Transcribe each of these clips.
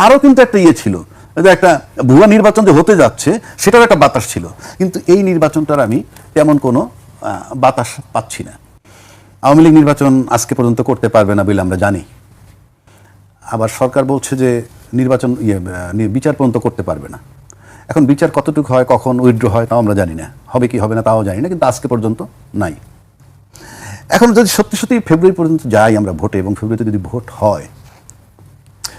তারও কিন্তু একটা ইয়ে ছিল। একটা ভুয়া নির্বাচন যে হতে যাচ্ছে সেটার একটা বাতাস ছিল। কিন্তু এই নির্বাচনটার আমি তেমন কোনো বাতাস পাচ্ছি না। আওয়ামী লীগ নির্বাচন আজকে পর্যন্ত করতে পারবে না বলে আমরা জানি। আবার সরকার বলছে যে নির্বাচন ইয়ে বিচার পর্যন্ত করতে পারবে না। এখন বিচার কতটুকু হয়, কখন উইথড্র হয়, তাও আমরা জানি না। হবে কি হবে না, তাও জানি না, কিন্তু আজকে পর্যন্ত নাই। এখন যদি সত্যি সত্যি ফেব্রুয়ারি পর্যন্ত যাই আমরা ভোটে, এবং ফেব্রুয়ারিতে যদি ভোট হয়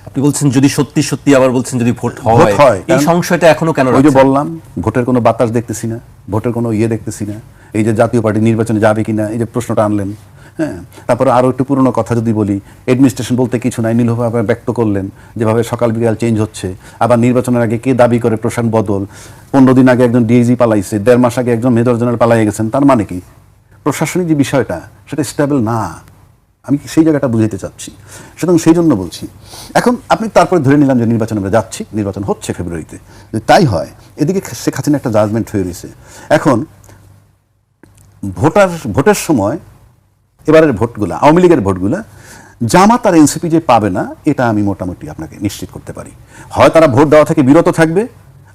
আপনি বলছেন যদি সত্যি সত্যি আবার বলছেন যদি ভোট হয় এই সংশয়টা এখনও কেন ওই যে বললাম ভোটের কোনো বাতাস দেখতেছি না ভোটের কোনো ইয়ে দেখতেছি না এই যে জাতীয় পার্টি নির্বাচনে যাবে কিনা এই যে প্রশ্নটা আনলেন হ্যাঁ? তারপরে আরও একটু পুরনো কথা যদি বলি অ্যাডমিনিস্ট্রেশন বলতে কিছু নাই নীলভাবে ব্যক্ত করলেন যেভাবে সকাল বিকাল চেঞ্জ হচ্ছে আবার নির্বাচনের আগে কে দাবি করে প্রশাসন বদল পনেরো দিন আগে একজন ডিএজি পালাইছে দেড় মাস আগে একজন মেজর জেনারেল পালাই গেছেন তার মানে কি? প্রশাসনিক যে বিষয়টা সেটা স্টেবল না। আমি সেই জায়গাটা বুঝাইতে চাচ্ছি? সুতরাং সেই জন্য বলছি এখন আপনি তারপরে ধরে নিলাম যে নির্বাচন আমরা যাচ্ছি নির্বাচন হচ্ছে ফেব্রুয়ারিতে। যদি তাই হয় এদিকে শেখ হাসিনা একটা জাজমেন্ট হয়ে রয়েছে এখন ভোটার ভোটের সময় এবারের ভোটগুলা আওয়ামী লীগের ভোটগুলা জামাত আর এনসিপি যে পাবে না এটা আমি মোটামুটি আপনাকে নিশ্চিত করতে পারি। হয় তারা ভোট দেওয়া থেকে বিরত থাকবে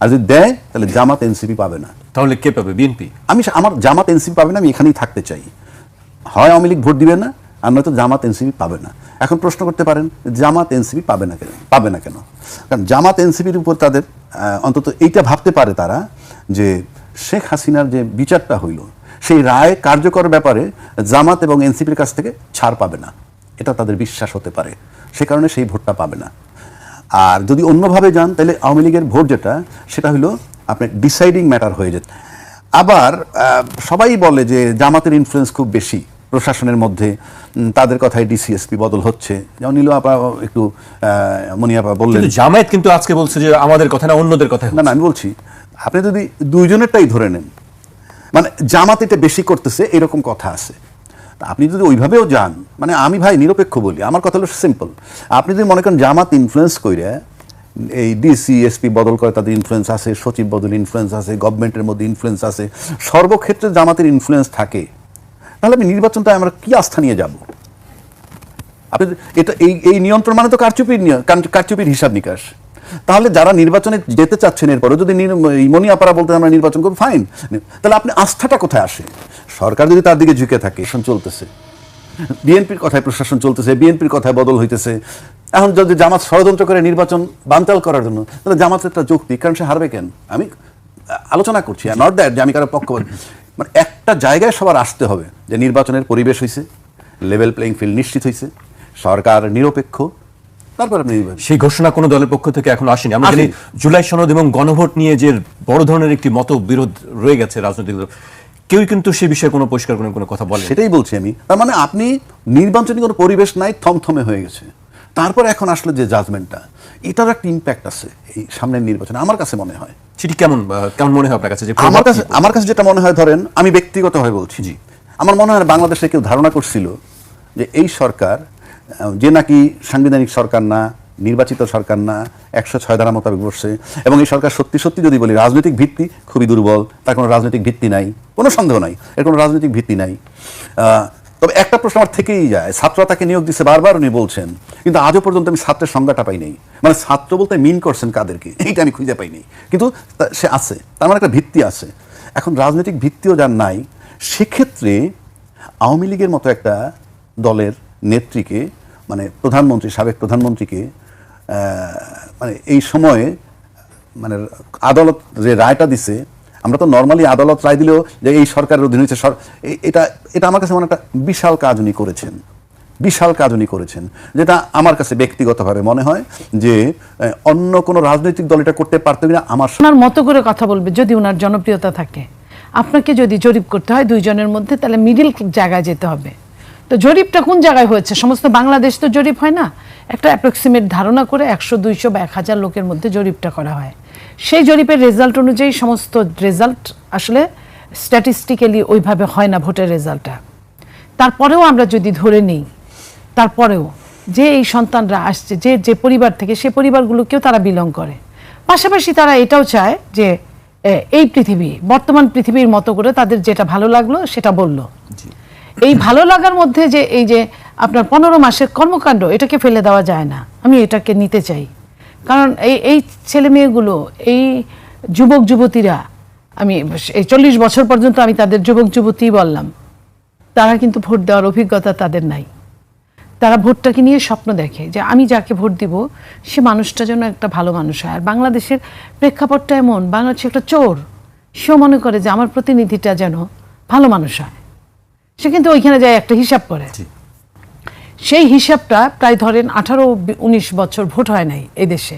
আর যদি দেয় তাহলে জামাত এনসিপি পাবে না। তাহলে কে পাবে? বিএনপি? আমি আমার জামাত এনসিপি পাবে না আমি এখানেই থাকতে চাই। হয় আওয়ামী লীগ ভোট দিবে না আর নয়তো জামাত এনসিপি পাবে না। এখন প্রশ্ন করতে পারেন, জামাত এনসিপি পাবে না কেন? পাবে না কেন? কারণ জামাত এনসিপির উপর তাদের অন্তত এইটা ভাবতে পারে তারা যে শেখ হাসিনার যে বিচারটা হইল, সেই রায় কার্যকর ব্যাপারে জামাত এবং এনসিপির কাছ থেকে ছাড় পাবে না। এটা তাদের বিশ্বাস হতে পারে। সে কারণে সেই ভোটটা পাবে না। আর যদি অন্যভাবে যান, তাহলে আওয়ামী লীগের ভোট যেটা, সেটা হলো আপনার ডিসাইডিং ম্যাটার হয়ে যেত। আবার সবাই বলে যে জামাতের ইনফ্লুয়েন্স খুব বেশি। প্রশাসনের মধ্যে তাদের কথায় ডিসিএসপি বদল হচ্ছে। যেমন নীলু আপা একটু আহ, মনি আপা বললেন জামায়াত কিন্তু আজকে বলছে যে আমাদের কথা না অন্যদের কথা না না আমি বলছি আপনি যদি দুইজনেরটাই ধরে নেন মানে জামাত এটা বেশি করতেছে এরকম কথা আছে। তা আপনি যদি ওইভাবেও যান মানে আমি ভাই নিরপেক্ষ বলি আমার কথা হলো সিম্পল। আপনি যদি মনে করেন জামাত ইনফ্লুয়েন্স করে এই ডিসি এসপি বদল করে তাদের ইনফ্লুয়েন্স আছে সচিব বদল ইনফ্লুয়েন্স আছে গভর্নমেন্টের মধ্যে ইনফ্লুয়েন্স আছে সর্বক্ষেত্রে জামাতের ইনফ্লুয়েন্স থাকে। তাহলে আমি নির্বাচনটা আমরা কি আস্থা নিয়ে যাব? আপনি এটা এই এই নিয়ন্ত্রণ মানে তো কারচুপির কারচুপির হিসাব নিকাশ। তাহলে যারা নির্বাচনে যেতে চাচ্ছেন এরপরে যদি এই মনিয়াপাড়া বলতে আমরা নির্বাচন করব ফাইন তাহলে আপনি আস্থাটা কোথায় আসে? সরকার যদি তার দিকে ঝুঁকে থাকে, শাসন চলতেছে। বিএনপির কথায় প্রশাসন চলতেছে, বিএনপির কথায় বদল হইতেছে। এখন যদি জামাত ষড়যন্ত্র করে নির্বাচন বানচাল করার জন্য, তাহলে জামাতের একটা যৌক্তিক, কারণ সে হারবে কেন? আমি আলোচনা করছি নট দ্যাট যে আমি কারও পক্ষ মানে একটা জায়গায় সবার আসতে হবে যে নির্বাচনের পরিবেশ হয়েছে লেভেল প্লেইং ফিল্ড নিশ্চিত হয়েছে সরকার নিরপেক্ষ তারপর আপনি সেই ঘোষণা কোনো দলের পক্ষ থেকে এখন আসেনি। আমরা জানি জুলাই সনদ এবং গণভোট নিয়ে যে বড় ধরনের একটি মত বিরোধ রয়ে গেছে রাজনৈতিক দল কেউ কিন্তু সে বিষয়ে কোনো পরিষ্কার কোনো কোনো কথা বলে সেটাই বলছি আমি। তার মানে আপনি নির্বাচনী কোনো পরিবেশ নাই থমথমে হয়ে গেছে। তারপর এখন আসলে যে জাজমেন্টটা এটার একটা ইম্প্যাক্ট আছে এই সামনের নির্বাচনে আমার কাছে মনে হয়। সেটি কেমন কেমন মনে হয় আপনার কাছে? যে আমার কাছে আমার কাছে যেটা মনে হয় ধরেন আমি ব্যক্তিগতভাবে বলছি জি। আমার মনে হয় বাংলাদেশে কেউ ধারণা করছিল যে এই সরকার যে নাকি সাংবিধানিক সরকার না নির্বাচিত সরকার না একশো ছয় ধারা মোতাবেক বসছে এবং এই সরকার সত্যি সত্যি যদি বলি রাজনৈতিক ভিত্তি খুবই দুর্বল তার কোনো রাজনৈতিক ভিত্তি নাই কোনো সন্দেহ নাই এর কোনো রাজনৈতিক ভিত্তি নাই। তবে একটা প্রশ্ন আমার থেকেই যায়। ছাত্ররা তাকে নিয়োগ দিচ্ছে বারবার উনি বলছেন, কিন্তু আজও পর্যন্ত আমি ছাত্রের সংজ্ঞাটা পাই নাই। মানে ছাত্র বলতে মিন করছেন কাদেরকে, এইটা আমি খুঁজে পাই নাই। কিন্তু সে আছে, তার মানে একটা ভিত্তি আছে। এখন রাজনৈতিক ভিত্তিও যার নাই, সেক্ষেত্রে আওয়ামী লীগের মতো একটা দলের নেত্রীকে মানে প্রধানমন্ত্রী, সাবেক প্রধানমন্ত্রীকে মানে এই সময়ে মানে আদালত যে রায়টা দিছে আমরা তো নর্মালি আদালত রায় দিলেও যে এই সরকারের অধীনে হচ্ছে এটা এটা আমার কাছে মনে একটা বিশাল কাজ উনি করেছেন। বিশাল কাজ উনি করেছেন। যেটা আমার কাছে ব্যক্তিগতভাবে মনে হয় যে অন্য কোনো রাজনৈতিক দল এটা করতে পারতো কিনা আমার ওনার মতো করে কথা বলবে যদি ওনার জনপ্রিয়তা থাকে। আপনাকে যদি জরিপ করতে হয় দুইজনের মধ্যে, তাহলে মিডিল জায়গায় যেতে হবে। তো জরিপটা কোন জায়গায় হয়েছে? সমস্ত বাংলাদেশ তো জরিপ হয় না? একটা অ্যাপ্রক্সিমেট ধারণা করে একশো, দুইশো বা এক হাজার লোকের মধ্যে জরিপটা করা হয়। সেই জরিপের রেজাল্ট অনুযায়ী সমস্ত রেজাল্ট আসলে স্ট্যাটিস্টিক্যালি ওইভাবে হয় না ভোটের রেজাল্টটা তারপরেও আমরা যদি ধরে নিই, তারপরেও যে এই সন্তানরা আসছে, যে যে পরিবার থেকে, সে পরিবারগুলোকেও তারা বিলং করে। পাশাপাশি তারা এটাও চায় যে এই পৃথিবী, বর্তমান পৃথিবীর মতো করে তাদের যেটা ভালো লাগল সেটা বলল। এই ভালো লাগার মধ্যে যে এই যে আপনার পনেরো মাসের কর্মকাণ্ড, এটাকে ফেলে দেওয়া যায় না। আমি এটাকে নিতে চাই। কারণ এই এই ছেলে মেয়েগুলো, এই যুবক যুবতীরা, আমি এই চল্লিশ বছর পর্যন্ত আমি তাদের যুবক যুবতী বললাম। তারা কিন্তু ভোট দেওয়ার অভিজ্ঞতা তাদের নাই। তারা ভোটটাকে নিয়ে স্বপ্ন দেখে যে আমি যাকে ভোট দিব, সে মানুষটা যেন একটা ভালো মানুষ হয়। আর বাংলাদেশের প্রেক্ষাপটটা এমন বাংলাদেশ একটা চোর, সেও মনে করে যে আমার প্রতিনিধিটা যেন ভালো মানুষ হয়। সে কিন্তু ওইখানে যায় একটা হিসাব করে। সেই হিসাবটা প্রায় ধরেন আঠারো উনিশ বছর ভোট হয় নাই এই দেশে।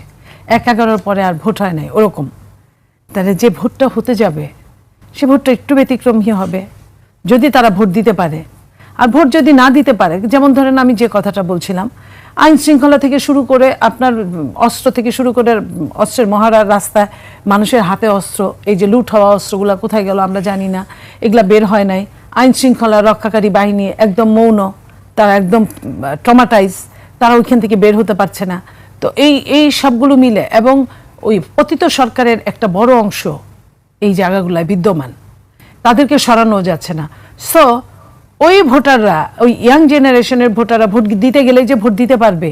এক এগারোর পরে আর ভোট হয় নাই ওরকম। তাহলে যে ভোটটা হতে যাবে সে ভোটটা একটু ব্যতিক্রমী হবে যদি তারা ভোট দিতে পারে। আর ভোট যদি না দিতে পারে যেমন ধরেন আমি যে কথাটা বলছিলাম আইন শৃঙ্খলা থেকে শুরু করে আপনার অস্ত্র থেকে শুরু করে অস্ত্রের মহারার রাস্তায় মানুষের হাতে অস্ত্র এই যে লুট হওয়া অস্ত্রগুলো কোথায় গেল আমরা জানি না এগুলা বের হয় নাই। আইন শৃঙ্খলা রক্ষাকারী বাহিনী একদম মৌন, তারা একদম ট্রমাটাইজ তারা ওইখান থেকে বের হতে পারছে না। তো এই এই সবগুলো মিলে এবং ওই পতিত সরকারের একটা বড় অংশ এই জায়গাগুলোয় বিদ্যমান। তাদেরকে সরানো যাচ্ছে না। সো ওই ভোটাররা, ওই ইয়াং জেনারেশনের ভোটাররা ভোট দিতে গেলে যে ভোট দিতে পারবে,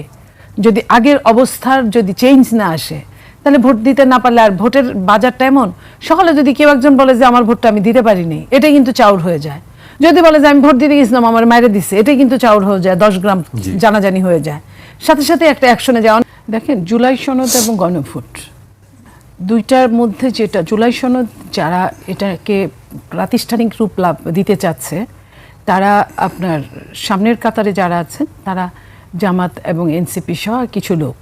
যদি আগের অবস্থার যদি চেঞ্জ না আসে তাহলে ভোট দিতে না পারলে আর ভোটের বাজারটা এমন? সকালে যদি কেউ একজন বলে যে আমার ভোটটা আমি দিতে পারিনি এটাই কিন্তু চাউর হয়ে যায়। যদি বলে যে আমি ভোট দিতে গেছিলাম আমার মায়ের দিচ্ছে এটাই কিন্তু চাউর হয়ে যায় দশ গ্রাম জানাজানি হয়ে যায়। সাথে সাথে একটা অ্যাকশনে যাওয়া দেখেন জুলাই সনদ এবং গণভোট। দুইটার মধ্যে যেটা জুলাই সনদ যারা এটাকে প্রাতিষ্ঠানিক রূপ লাভ দিতে চাচ্ছে তারা আপনার সামনের কাতারে যারা আছেন তারা জামাত এবং এনসিপি সহ কিছু লোক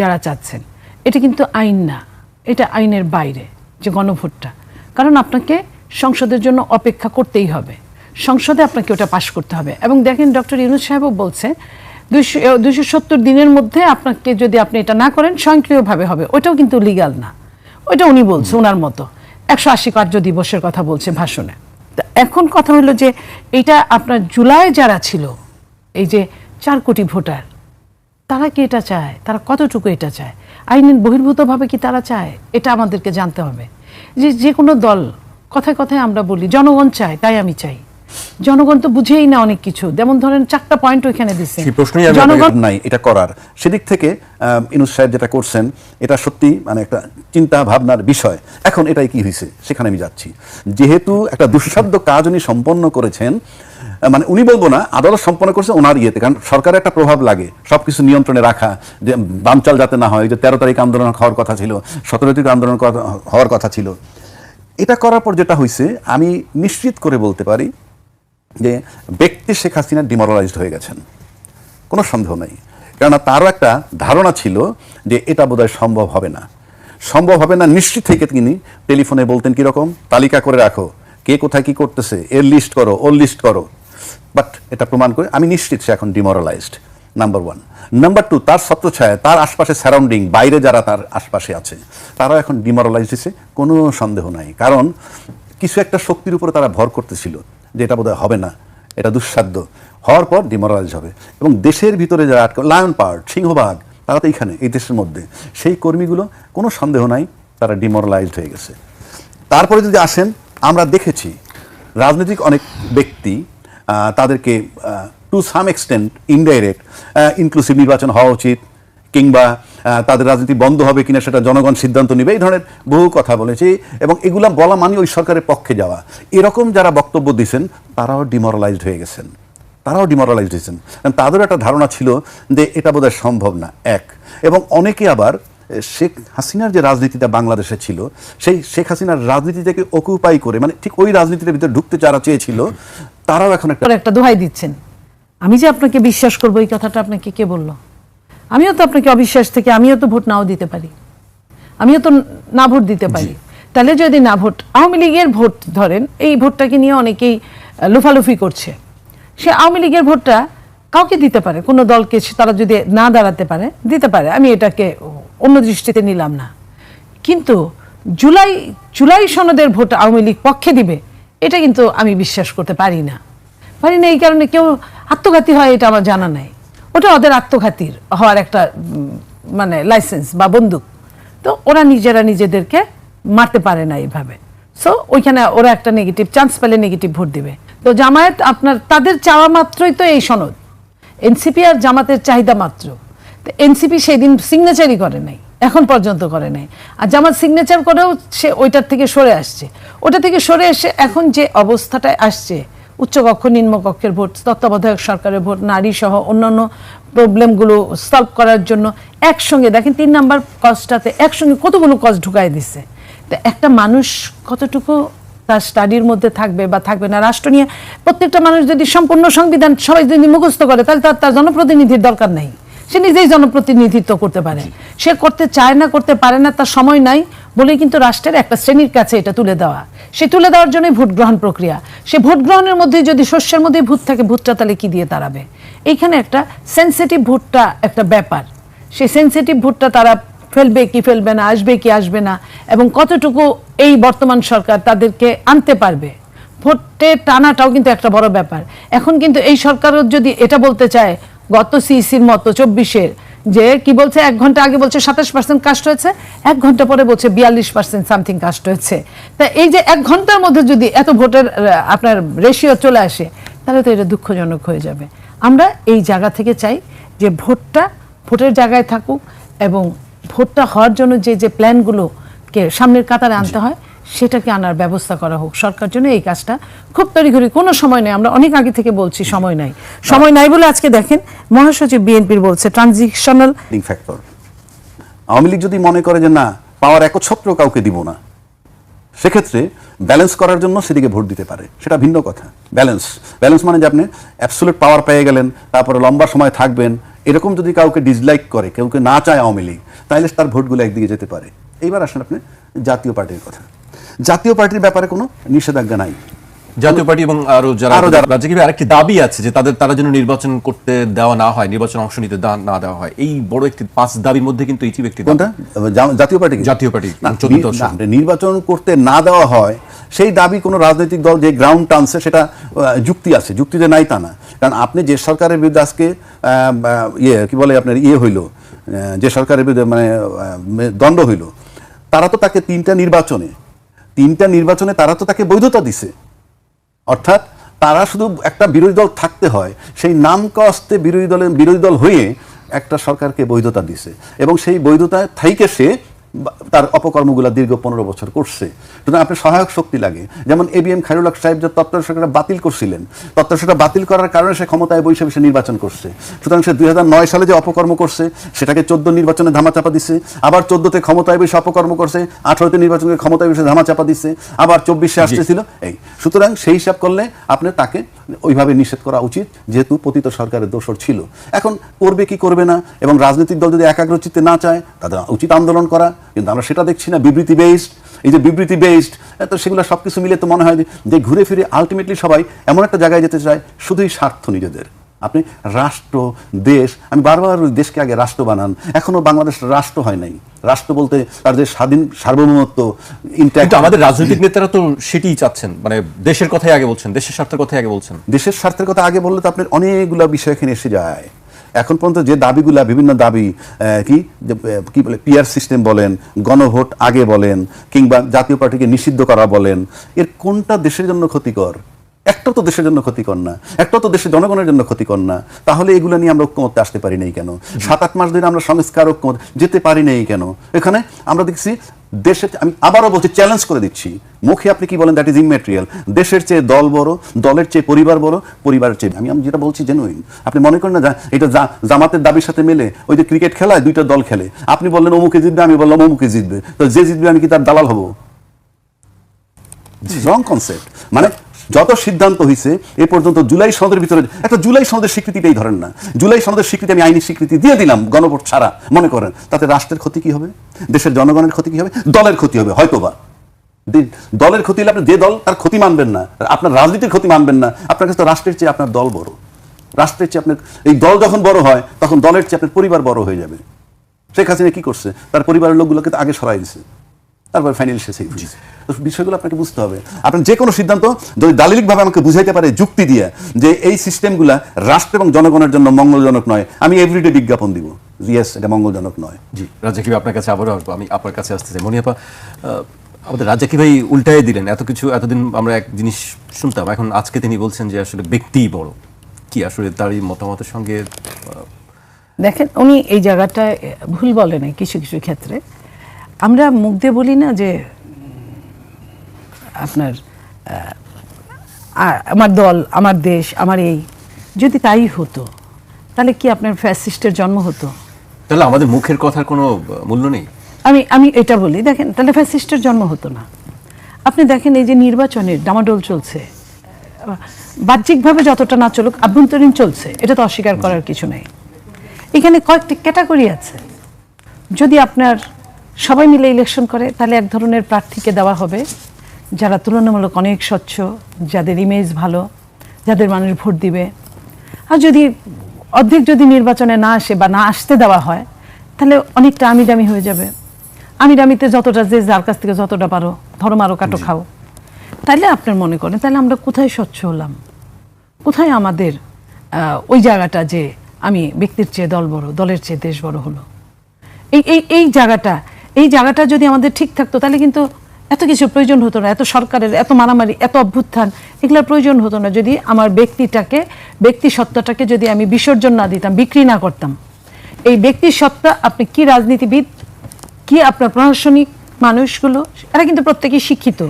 যারা চাচ্ছেন। এটা কিন্তু আইন না। এটা আইনের বাইরে যে গণভোটটা। কারণ আপনাকে সংসদের জন্য অপেক্ষা করতেই হবে। সংসদে আপনাকে ওটা পাশ করতে হবে। এবং দেখেন ডক্টর ইউনুস সাহেবও বলছে, দুইশো দুইশো সত্তর দিনের মধ্যে আপনাকে যদি আপনি এটা না করেন, স্বয়ংক্রিয়ভাবে হবে। ওটাও কিন্তু লিগাল না। ওইটা উনি বলছে ওনার মতো। একশো আশি কার্য দিবসের কথা বলছে ভাষণে। এখন কথা হলো যে, এটা আপনার জুলাই যারা ছিল, এই যে চার কোটি ভোটার, তারা কি এটা চায়? তারা কতটুকু এটা চায়? আইনের বহির্ভূতভাবে কি তারা চায়? এটা আমাদেরকে জানতে হবে। যে যে কোনো দল, কথায় কথায় আমরা বলি, জনগণ চায়, তাই আমি চাই। জনগণ তো বুঝেই না অনেক কিছু। যেমন ধরেন চারটা পয়েন্ট ওইখানে দিচ্ছে সেই প্রশ্নই আমি জনগণ নাই এটা করার। সেদিক থেকে ইনুস সাহেব যেটা করছেন এটা সত্যি মানে একটা চিন্তা ভাবনার বিষয়। এখন এটাই কি হয়েছে সেখানে আমি যাচ্ছি। যেহেতু একটা দুঃসাধ্য কাজ উনি সম্পন্ন করেছেন মানে উনি বলব না আদালত সম্পন্ন করছে ওনার ইয়েতে কারণ সরকারের একটা প্রভাব লাগে সবকিছু নিয়ন্ত্রণে রাখা যে বামচাল যাতে না হয় যে তেরো তারিখ আন্দোলন হওয়ার কথা ছিল সতেরো তারিখ আন্দোলন হওয়ার কথা ছিল। এটা করার পর যেটা হয়েছে আমি নিশ্চিত করে বলতে পারি যে ব্যক্তি শেখ হাসিনা ডিমোরালাইজড হয়ে গেছেন। কোনো সন্দেহ নেই। কেননা তারও একটা ধারণা ছিল যে এটা বোধহয় সম্ভব হবে না। সম্ভব হবে না নিশ্চিত থেকে তিনি টেলিফোনে বলতেন কীরকম, তালিকা করে রাখো, কে কোথায় কি করতেছে, এর লিস্ট করো, ওর লিস্ট করো। বাট এটা প্রমাণ করে আমি নিশ্চিত সে এখন demoralized number one number two তার ছত্রছায়া তার আশপাশে সারাউন্ডিং বাইরে যারা তার আশপাশে আছে, তারাও এখন ডিমোরালাইজড হয়েছে, কোনো সন্দেহ নাই। কারণ কিছু একটা শক্তির উপরে তারা ভর করতেছিল। যে এটা বোধহয় হবে না, এটা দুঃসাধ্য। হওয়ার পর ডিমোরালাইজ হবে। এবং দেশের ভিতরে যারা আটকে লায়ন পার্ট সিংহবাগ তারা তো এইখানে, এই দেশের মধ্যে। সেই কর্মীগুলো, কোনো সন্দেহ নাই, তারা ডিমোরালাইজড হয়ে গেছে। তারপরে যদি আসেন, আমরা দেখেছি, রাজনৈতিক অনেক ব্যক্তি তাদেরকে to some extent indirect inclusive নির্বাচন হওয়া উচিত, কিংবা তাদের রাজনীতি বন্ধ হবে কিনা সেটা জনগণ সিদ্ধান্ত নেবে, এই ধরনের বহু কথা বলেছে এবং এগুলা বলা মানে ওই সরকারের পক্ষে যাওয়া। এরকম যারা বক্তব্য দিয়েছেন তারাও ডিমোরালাইজড হয়ে গেছেন। তারাও ডিমোরালাইজড হয়েছেন। কারণ তাদেরও একটা ধারণা ছিল যে এটা বোধহয় সম্ভব না, এক। এবং অনেকে আবার শেখ হাসিনার যে রাজনীতিটা বাংলাদেশে ছিল, সেই শেখ হাসিনার রাজনীতিটাকে অকুপাই করে মানে ঠিক ওই রাজনীতির ভিতরে ঢুকতে যারা চেয়েছিল, তারাও এখন একটা একটা দোহাই দিচ্ছেন। আমি যে আপনাকে বিশ্বাস করব, এই কথাটা আপনাকে কে বলল? আমিও তো আপনাকে অবিশ্বাস থেকে আমিও তো ভোট নাও দিতে পারি। আমিও তো না ভোট দিতে পারি। তাহলে যদি না ভোট আওয়ামী লীগের ভোট ধরেন এই ভোটটাকে নিয়ে অনেকেই লুফালুফি করছে। সে আওয়ামী লীগের ভোটটা কাউকে দিতে পারে? কোনো দলকে তারা যদি না দাঁড়াতে পারে দিতে পারে। আমি এটাকে অন্য দৃষ্টিতে নিলাম না। কিন্তু জুলাই জুলাই সনদের ভোট আওয়ামী লীগ পক্ষে দিবে এটা কিন্তু আমি বিশ্বাস করতে পারি না। পারি না এই কারণে কেউ আত্মঘাতী হয় এটা আমার জানা নাই। ওটা ওদের আত্মঘাতীর হওয়ার একটা মানে লাইসেন্স বা বন্দুক। তো ওরা নিজেরা নিজেদেরকে মারতে পারে না এইভাবে। সো ওইখানে ওরা একটা নেগেটিভ চান্স পেলে নেগেটিভ ভোট দিবে। তো জামায়াত আপনার, তাদের চাওয়া মাত্রই তো এই সনদ। এনসিপি আর জামাতের চাহিদা মাত্র। তো এনসিপি সেই দিন সিগনেচারই করে নাই, এখন পর্যন্ত করে নাই। আর জামাত সিগনেচার করেও সে ওইটার থেকে সরে আসছে। ওটা থেকে সরে এসে এখন যে অবস্থাটায় আসছে উচ্চকক্ষ নিম্নকক্ষের ভোট, তত্ত্বাবধায়ক সরকারের ভোট, নারী সহ অন্যান্য প্রবলেমগুলো সলভ করার জন্য একসঙ্গে, দেখেন তিন নাম্বার কজটাতে একসঙ্গে কতগুলো কজ ঢুকাই দিছে। তো একটা মানুষ কতটুকু তার স্টাডির মধ্যে থাকবে বা থাকবে না? রাষ্ট্র নিয়ে প্রত্যেকটা মানুষ যদি সম্পূর্ণ সংবিধান সবাই যদি মুখস্থ করে, তাহলে তার তার জনপ্রতিনিধির দরকার নেই। সে নিজেই জনপ্রতিনিধিত্ব করতে পারে। সে করতে চায় না করতে পারে না তার সময় নাই বলেই কিন্তু রাষ্ট্রের একটা শ্রেণির কাছে এটা তুলে দেওয়া। সে তুলে দেওয়ার জন্যই ভোট গ্রহণ প্রক্রিয়া। সে ভোট গ্রহণের মধ্যে যদি শস্যের মধ্যে ভূত থাকে ভূতটা তাহলে কি দিয়ে দাঁড়াবে এইখানে একটা সেন্সিটিভ ভোটটা একটা ব্যাপার। সেই সেন্সিটিভ ভোটটা তারা ফেলবে কি ফেলবে না আসবে কি আসবে না এবং কতটুকু এই বর্তমান সরকার তাদেরকে আনতে পারবে? ভোটে টানাটাও কিন্তু একটা বড় ব্যাপার। এখন কিন্তু এই সরকারও যদি এটা বলতে চায় গত সিইসির মতো চব্বিশের যে কি বলছে এক ঘণ্টা আগে বলছে সাতাশ পার্সেন্ট কাস্ট হয়েছে এক ঘণ্টা পরে বলছে বিয়াল্লিশ পার্সেন্ট সামথিং কাস্ট হয়েছে। তা এই যে এক ঘণ্টার মধ্যে যদি এত ভোটের আপনার রেশিও চলে আসে তাহলে তো এটা দুঃখজনক হয়ে যাবে। আমরা এই জায়গা থেকে চাই যে ভোটটা ভোটের জায়গায় থাকুক এবং ভোটটা হওয়ার জন্য যে যে প্ল্যানগুলোকে সামনের কাতারে আনতে হয় সেটাকে আনার ব্যবস্থা করা হোক। সরকার জন্য এই কাজটা খুব তড়িঘড়ি, কোনো সময় নেই। আমরা অনেক আগে থেকে বলছি, সময় নাই। সময় নাই বলে আজকে দেখেন, মহাসচিব বিএনপির বলছে, transitional link factor Awami League যদি মনে করে যে না, পাওয়ার একচ্ছত্র কাউকে দিব না, সেক্ষেত্রে ব্যালেন্স করার জন্য সেদিকে ভোট দিতে পারে। সেটা ভিন্ন কথা। ব্যালেন্স। ব্যালেন্স মানে যে আপনি অ্যাবসোলুট পাওয়ার পেয়ে গেলেন, তারপরে লম্বা সময় থাকবেন। এরকম যদি কাউকে ডিসলাইক করে কাউকে না চায় আওয়ামী লীগ তাহলে তার ভোটগুলো একদিকে যেতে পারে। এইবার আসেন আপনি জাতীয় পার্টির কথা। জাতীয় পার্টির ব্যাপারে কোনো নিষেধাজ্ঞা নাই। জাতীয় পার্টি এবং আরও যারা রাজ্যে আরেকটি দাবি আছে যে তাদের তারা যেন নির্বাচন করতে দেওয়া না হয় নির্বাচন অংশ নিতে না দেওয়া হয়। এই বড় একটি পাঁচ দাবির মধ্যে কিন্তু একটি কোনটা? জাতীয় পার্টি জাতীয় পার্টি, নির্বাচন করতে না দেওয়া হয় সেই দাবি কোনো রাজনৈতিক দল যে গ্রাউন্ড টানছে সেটা যুক্তি আছে। যুক্তিতে নাই তা না। কারণ আপনি যে সরকারের বিরুদ্ধে আজকে ইয়ে কি বলে আপনার ইয়ে হইল যে সরকারের বিরুদ্ধে মানে দণ্ড হইল তারা তো তাকে তিনটা নির্বাচনে তিনটা নির্বাচনে তারা তো তাকে বৈধতা দিছে। অর্থাৎ তারা শুধু একটা বিরোধী দল থাকতে হয়, সেই নাম কস্তে বিরোধী দলের, বিরোধী দল হয়ে একটা সরকারকে বৈধতা দিছে। এবং সেই বৈধতা থাইকে সে তার অপকর্মগুলো দীর্ঘ পনেরো বছর করছে। সুতরাং আপনার সহায়ক শক্তি লাগে। যেমন A B M Khairul Haque সাহেব যে তত্ত্ব সরকার বাতিল করছিলেন তত্ত্ব সরকার বাতিল করার কারণে সে ক্ষমতায় বৈশে বসে নির্বাচন করছে। সুতরাং সে দু হাজার নয় সালে যে অপকর্ম করছে সেটাকে চোদ্দ নির্বাচনে ধামাচাপা দিচ্ছে আবার চোদ্দতে ক্ষমতায় বসে অপকর্ম করছে আঠারোতে নির্বাচনে ক্ষমতায় বসে ধামাচাপা দিচ্ছে আবার চব্বিশে আসতেছিল এই। সুতরাং সেই হিসাব করলে আপনি তাকে ওইভাবে নিষেধ করা উচিত যেহেতু পতিত সরকারের দোষর ছিল। এখন করবে কি করবে না এবং রাজনৈতিক দল যদি একাগ্রচিত্তে না চায় তাদের উচিত আন্দোলন করা। কিন্তু আমরা সেটা দেখছি না বিবৃতি বেসড এই যে বিবৃতি বেসড তো সেগুলো সব কিছু মিলে তো মনে হয় যে- ঘুরে ফিরে আলটিমেটলি সবাই এমন একটা জায়গায় যেতে চায় শুধুই স্বার্থ নিজেদের। আপনি রাষ্ট্র দেশ আমি বারবার ওই দেশকে আগে রাষ্ট্র বানান। এখনও বাংলাদেশ রাষ্ট্র হয় নাই। রাষ্ট্র বলতে তার যে স্বাধীন সার্বভৌমত্ব ইন্ট্যাক্ট আমাদের রাজনৈতিক নেতারা তো সেটাই চাচ্ছেন। মানে দেশের কথাই আগে বলছেন দেশের স্বার্থের কথাই আগে বলছেন। দেশের স্বার্থের কথা আগে বললে তো আপনার অনেকগুলো বিষয় এখানে এসে যায়। এখন পর্যন্ত যে দাবিগুলা, বিভিন্ন দাবি কি কি বলে পিয়ার সিস্টেম বলেন, গণভোট আগে বলেন, কিংবা জাতীয় পার্টিকে নিষিদ্ধ করা বলেন, এর কোনটা দেশের জন্য ক্ষতিকর? একটাও তো দেশের জন্য ক্ষতিকর না। একটাও তো দেশের জনগণের জন্য ক্ষতিকর না। তাহলে এগুলো নিয়ে আমরা ঐক্যমতে আসতে পারি নাই কেন? সাত আট মাস ধরে আমরা সংস্কার ঐক্যমত যেতে পারি নাই কেন? এখানে আমরা দেখছি দেশের আমি আবারও বলছি চ্যালেঞ্জ করে দিচ্ছি। মুখে আপনি কি বলেন দ্যাট ইজ ইমেটেরিয়াল দেশের চেয়ে দল বড়, দলের চেয়ে পরিবার বড়, পরিবারের চেয়ে আমি আমি যেটা বলছি জেনুইন আপনি মনে করেন না এটা জামাতের দাবির সাথে মেলে, ওই যে ক্রিকেট খেলায় দুইটা দল খেলে। আপনি বললেন অমুকে জিতবে, আমি বললাম অমুকে জিতবে। তো যে জিতবে, আমি কি তার দালাল হব? রং কনসেপ্ট মানে যত সিদ্ধান্ত হয়েছে এ পর্যন্ত জুলাই সনদের ভিতরে একটা জুলাই সনদের স্বীকৃতিটাই ধরেন না। জুলাই সনদের স্বীকৃতি আমি আইনি স্বীকৃতি দিয়ে দিলাম, গণভোট ছাড়া। মনে করেন, তাতে রাষ্ট্রের ক্ষতি কি হবে? দেশের জনগণের ক্ষতি কি হবে? দলের ক্ষতি হবে, হয়তোবা। দলের ক্ষতি হলে আপনি যে দল, তার ক্ষতি মানবেন না। আপনার রাজনীতির ক্ষতি মানবেন না। আপনার কাছে তো রাষ্ট্রের চেয়ে আপনার দল বড়। রাষ্ট্রের চেয়ে আপনার এই দল যখন বড় হয়, তখন দলের চেয়ে আপনার পরিবার বড় হয়ে যাবে। শেখ হাসিনা কি করছে? তার পরিবারের লোকগুলোকে আগে সরাই দিছে। তারপর ফাইনাল শেষে তো বিষয়গুলো আপনাকে বুঝতে হবে। আপনার যে কোনো সিদ্ধান্ত যদি দালিলিকভাবে আমাকে বুঝাইতে পারে যুক্তি দিয়ে যে এই সিস্টেমগুলা রাষ্ট্র এবং জনগণের জন্য মঙ্গলজনক নয় আমি এভরিডে বিজ্ঞাপন দিব। ইয়েস এটা মঙ্গলজনক নয়। জি রাজাকি আপনার কাছে আবারও আসব। আমি আপনার কাছে আসতে চাই। মনিয়াপা আমাদের রাজাকি ভাই উল্টাই দিলেন। এত কিছু এতদিন আমরা এক জিনিস শুনতাম। এখন আজকে তিনি বলছেন যে আসলে ব্যক্তিই বড়। কি আসলে তার এই মতামতের সঙ্গে দেখেন উনি এই জায়গাটায় ভুল বলেন কিছু কিছু ক্ষেত্রে। আমরা মুখ দিয়ে বলি না যে আপনার আমার দল আমার দেশ আমার এই যদি তাই হতো তাহলে কি আপনার ফ্যাসিস্টের জন্ম হতো? তাহলে আমাদের মুখের কথার কোনো মূল্য নেই? আমি আমি এটা বলি দেখেন তাহলে ফ্যাসিস্টের জন্ম হতো না। আপনি দেখেন এই যে নির্বাচনের ডামাডোল চলছে। বাহ্যিকভাবে যতটা না চলুক আভ্যন্তরীণ চলছে এটা তো অস্বীকার করার কিছু নেই। এখানে কয়েকটি ক্যাটাগরি আছে। যদি আপনার সবাই মিলে ইলেকশন করে তাহলে এক ধরনের প্রার্থীকে দেওয়া হবে যারা তুলনামূলক অনেক স্বচ্ছ যাদের ইমেজ ভালো যাদের মানুষ ভোট দিবে। আর যদি অর্ধেক যদি নির্বাচনে না আসে বা না আসতে দেওয়া হয় তাহলে অনেকটা আমিদামি হয়ে যাবে। আমিদামিতে যতটা যে যার কাছ থেকে যতটা পারো ধরো মারো কাটো খাও। তাইলে আপনার মনে করেন তাহলে আমরা কোথায় স্বচ্ছ হলাম? কোথায় আমাদের ওই জায়গাটা যে আমি ব্যক্তির চেয়ে দল বড় দলের চেয়ে দেশ বড় হলো? এই এই এই জায়গাটা এই জায়গাটা যদি আমাদের ঠিক থাকতো, তাহলে কিন্তু এত কিছু প্রয়োজন হতো না, এত সরকারের, এত মারামারি, এত অভ্যুত্থান, এগুলোর প্রয়োজন হতো না। যদি আমার ব্যক্তিটাকে, ব্যক্তি সত্তাটাকে যদি আমি বিসর্জন না দিতাম, বিক্রি না করতাম, এই ব্যক্তি সত্তা আপনি কি রাজনীতিবিদ, কি আপনার প্রশাসনিক মানুষগুলো, এরা কিন্তু প্রত্যেকেই শিক্ষিত।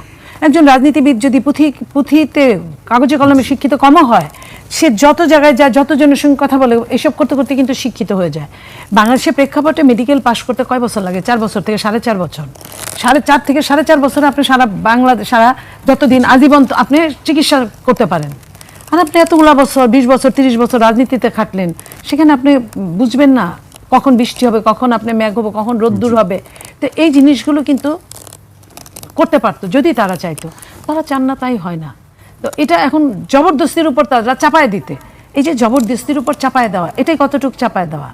একজন রাজনীতিবিদ যদি পুঁথি পুঁথিতে কাগজে কলমে শিক্ষিত কম হয় সে যত জায়গায় যায় যত জনের সঙ্গে কথা বলে এসব করতে করতে কিন্তু শিক্ষিত হয়ে যায়। বাংলাদেশের প্রেক্ষাপটে মেডিকেল পাশ করতে কয় বছর লাগে? চার বছর থেকে সাড়ে চার বছর। সাড়ে চার থেকে সাড়ে চার বছরে আপনি সারা বাংলাদেশ সারা যতদিন আজীবন আপনি চিকিৎসা করতে পারেন। আর আপনি এতগুলা বছর বিশ বছর তিরিশ বছর রাজনীতিতে খাটলেন সেখানে আপনি বুঝবেন না কখন বৃষ্টি হবে কখন আপনি মেঘ হবে কখন রোদ্দুর হবে। তো এই জিনিসগুলো কিন্তু করতে পারতো, যদি তারা চাইতো। তারা চান না, তাই হয় না। তো এটা এখন জবরদস্তির উপর তারা চাপায় দিতে। এই যে জবরদস্তির উপর চাপায় দেওয়া, এটাই কতটুকু চাপায় দেওয়া?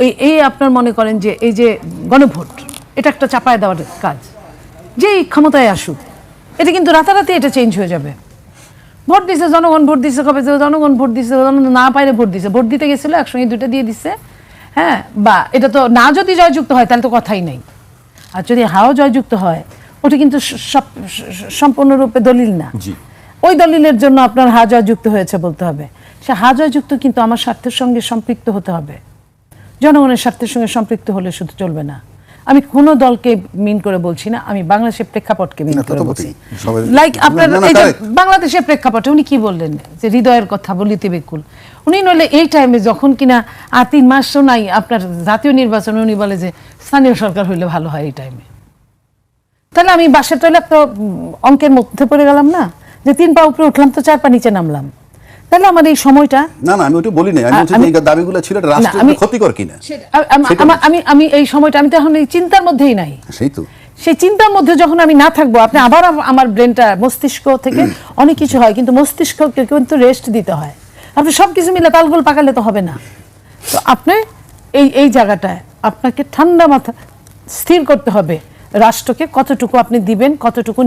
ওই এই আপনার মনে করেন যে, এই যে গণভোট, এটা একটা চাপায় দেওয়ার কাজ। যেই ক্ষমতায় আসুক এটা কিন্তু রাতারাতি এটা চেঞ্জ হয়ে যাবে। ভোট দিছে, জনগণ ভোট দিছে, কবে যে জনগণ ভোট দিছে, জনগণ না পাইলে ভোট দিছে। ভোট দিতে গেছিল, একসঙ্গে দুটো দিয়ে দিছে। হ্যাঁ বা এটা তো না যদি জয়যুক্ত হয়, তাহলে তো কথাই নেই। আর যদি হাও জয়যুক্ত হয় ওটা কিন্তু সম্পূর্ণরূপে দলিল না। ওই দলিলের জন্য আপনার হা জয়যুক্ত হয়েছে বলতে হবে। সে হা জয়যুক্ত কিন্তু আমার স্বার্থের সঙ্গে সম্পৃক্ত হতে হবে। জনগণের স্বার্থের সঙ্গে সম্পৃক্ত হলে শুধু চলবে না। আমি কোনো দলকে মিন করে বলছি না আমি বাংলাদেশের প্রেক্ষাপটকে মিন করে বলছি। লাইক আপনার এই যে বাংলাদেশের প্রেক্ষাপটে উনি কি বললেন? যে হৃদয়ের কথা বলিতে বেকুল উনি নইলে এই টাইমে যখন কিনা আর তিন মাসও নাই আপনার জাতীয় নির্বাচনে উনি বলে যে স্থানীয় সরকার হইলে ভালো হয় এই টাইমে তাহলে আমি বাসের টয়লেট তো উম, অঙ্কের মধ্যে পড়ে গেলাম না? যে তিন পা উপরে উঠলাম তো চার পা নিচে নামলাম। তাহলে আমার এই সময়টা না না আমি ওটা বলি নাই। আমি বলছি এই দাবিগুলো ছিল রাষ্ট্রের ক্ষতিকর কিনা? আমি আমি এই সময়টা আমি তো এখন এই চিন্তার মধ্যেই নাই। সেই তো। সেই চিন্তার মধ্যে যখন আমি না থাকব আপনি আবার আমার ব্রেনটা মস্তিষ্ক থেকে অনেক কিছু হয় কিন্তু মস্তিষ্ককে কিন্তু রেস্ট দিতে হয়। আপনি সব কিছু মিলে তালগোল পাকালে তো হবে না। তো আপনি এই এই জায়গাটায় আপনাকে ঠান্ডা মাথা স্থির করতে হবে। রাষ্ট্রকে কতটুকু আপনি দিবেন কতটুকু